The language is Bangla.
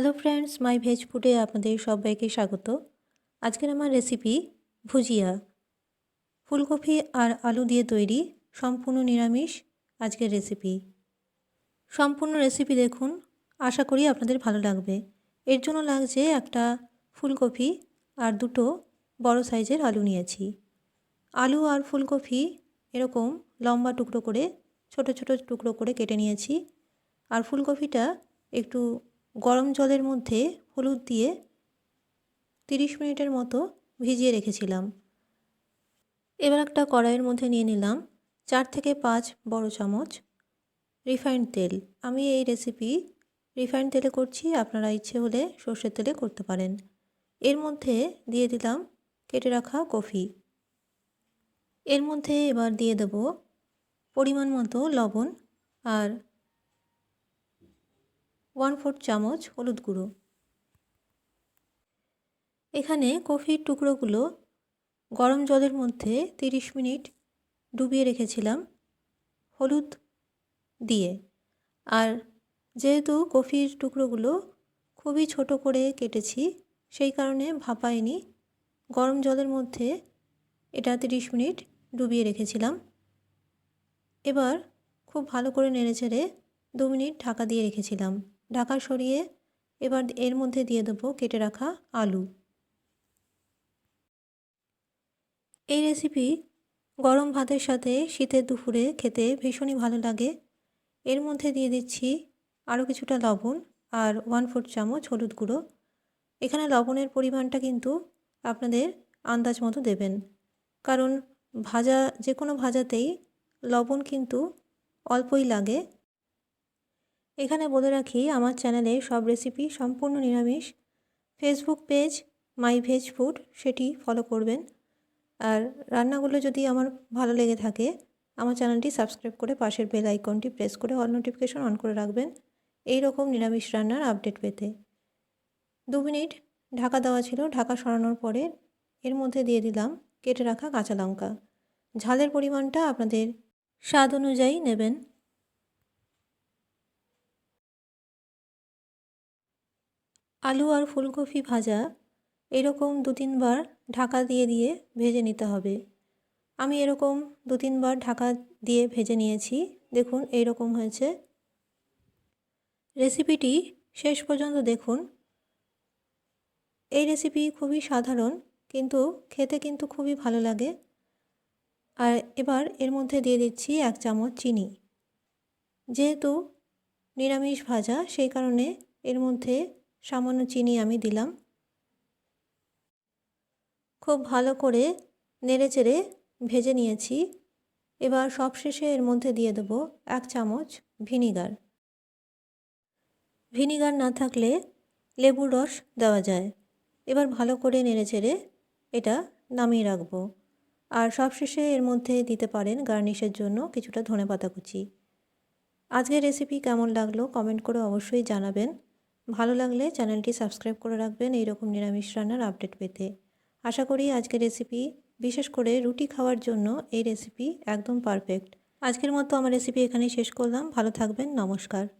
হ্যালো ফ্রেন্ডস মাই ভেজ ফুডে আপনাদের সবাইকে স্বাগত। আজকের আমার রেসিপি ভুজিয়া। ফুলকপি আর আলু দিয়ে তৈরি সম্পূর্ণ নিরামিষ আজকের রেসিপি সম্পূর্ণ রেসিপি দেখুন, আশা করি আপনাদের ভালো লাগবে। এর জন্য লাগছে একটা ফুলকপি আর দুটো বড় সাইজের আলু নিয়েছি। আলু আর ফুলকপি এরকম লম্বা টুকরো করে, ছোট ছোট টুকরো করে কেটে নিয়েছি। আর ফুলকপিটা একটু গরম জলের মধ্যে হলুদ দিয়ে তিরিশ মিনিটের মতো ভিজিয়ে রেখেছিলাম। এবার একটা কড়াইয়ের মধ্যে নিয়ে নিলাম চার থেকে পাঁচ বড় চামচ রিফাইন্ড তেল। আমি এই রেসিপি রিফাইন্ড তেলে করছি, আপনারা ইচ্ছে হলে সর্ষের তেলে করতে পারেন। এর মধ্যে দিয়ে দিলাম কেটে রাখা কফি। এর মধ্যে এবার দিয়ে দেব পরিমাণ মতো লবণ আর ওয়ান ফোর্থ চামচ হলুদ গুঁড়ো। এখানে কফির টুকরোগুলো গরম জলের মধ্যে তিরিশ মিনিট ডুবিয়ে রেখেছিলাম হলুদ দিয়ে। আর যেহেতু কফির টুকরোগুলো খুবই ছোট করে কেটেছি, সেই কারণে ভাপাইনি গরম জলের মধ্যে এটা তিরিশ মিনিট ডুবিয়ে রেখেছিলাম। এবার খুব ভালো করে নেড়ে ছেড়ে দু মিনিট ঢাকা দিয়ে রেখেছিলাম। ঢাকা সরিয়ে এবার এর মধ্যে দিয়ে দেবো কেটে রাখা আলু। এই রেসিপি গরম ভাতের সাথে শীতের দুপুরে খেতে ভীষণই ভালো লাগে। এর মধ্যে দিয়ে দিচ্ছি আরও কিছুটা লবণ আর ওয়ান ফোর চামচ হলুদ গুঁড়ো। এখানে লবণের পরিমাণটা কিন্তু আপনাদের আন্দাজ মতো দেবেন। কারণ ভাজা, যে কোনো ভাজাতেই লবণ কিন্তু অল্পই লাগে। এখানে বলে রাখি, আমার চ্যানেলে সব রেসিপি সম্পূর্ণ নিরামিষ। Facebook page my veg food সেটি ফলো করবেন। আর রান্নাগুলো যদি আমার ভালো লেগে থাকে, আমার চ্যানেলটি সাবস্ক্রাইব করে পাশের বেল আইকনটি প্রেস করে অল নোটিফিকেশন অন করে রাখবেন এই রকম নিরামিষ রান্নার আপডেট পেতে। দু মিনিট ঢাকা দেওয়া ছিল, ঢাকা সরানোর পরে এর মধ্যে দিয়ে দিলাম কেটে রাখা কাঁচা লঙ্কা। ঝালের পরিমাণটা আপনাদের স্বাদ অনুযায়ী নেবেন। আলু আর ফুলকপি ভাজা এরকম দু তিনবার ঢাকা দিয়ে দিয়ে ভেজে নিতে হবে। আমি এরকম দু তিনবার ঢাকা দিয়ে ভেজে নিয়েছি। দেখুন এইরকম হয়েছে। রেসিপিটি শেষ পর্যন্ত দেখুন। এই রেসিপি খুবই সাধারণ, কিন্তু খেতে কিন্তু খুবই ভালো লাগে। আর এবার এর মধ্যে দিয়ে দিচ্ছি এক চামচ চিনি। যেহেতু নিরামিষ ভাজা, সেই কারণে এর মধ্যে সামান্য চিনি আমি দিলাম। খুব ভালো করে নেড়ে চেড়ে ভেজে নিয়েছি। এবার সবশেষে এর মধ্যে দিয়ে দেবো এক চামচ ভিনিগার। ভিনিগার না থাকলে লেবুর রস দেওয়া যায়। এবার ভালো করে নেড়ে চেড়ে এটা নামিয়ে রাখব। আর সবশেষে এর মধ্যে দিতে পারেন গার্নিশের জন্য কিছুটা ধনে পাতা কুচি। আজকের রেসিপি কেমন লাগল কমেন্ট করে অবশ্যই জানাবেন। ভালো লাগলে চ্যানেলটি সাবস্ক্রাইব করে রাখবেন এইরকম নিরামিষ রান্নার আপডেট পেতে। আশা করি আজকের রেসিপি, বিশেষ করে রুটি খাওয়ার জন্য এই রেসিপি একদম পারফেক্ট। আজকের মতো আমার রেসিপি এখানেই শেষ করলাম। ভালো থাকবেন, নমস্কার।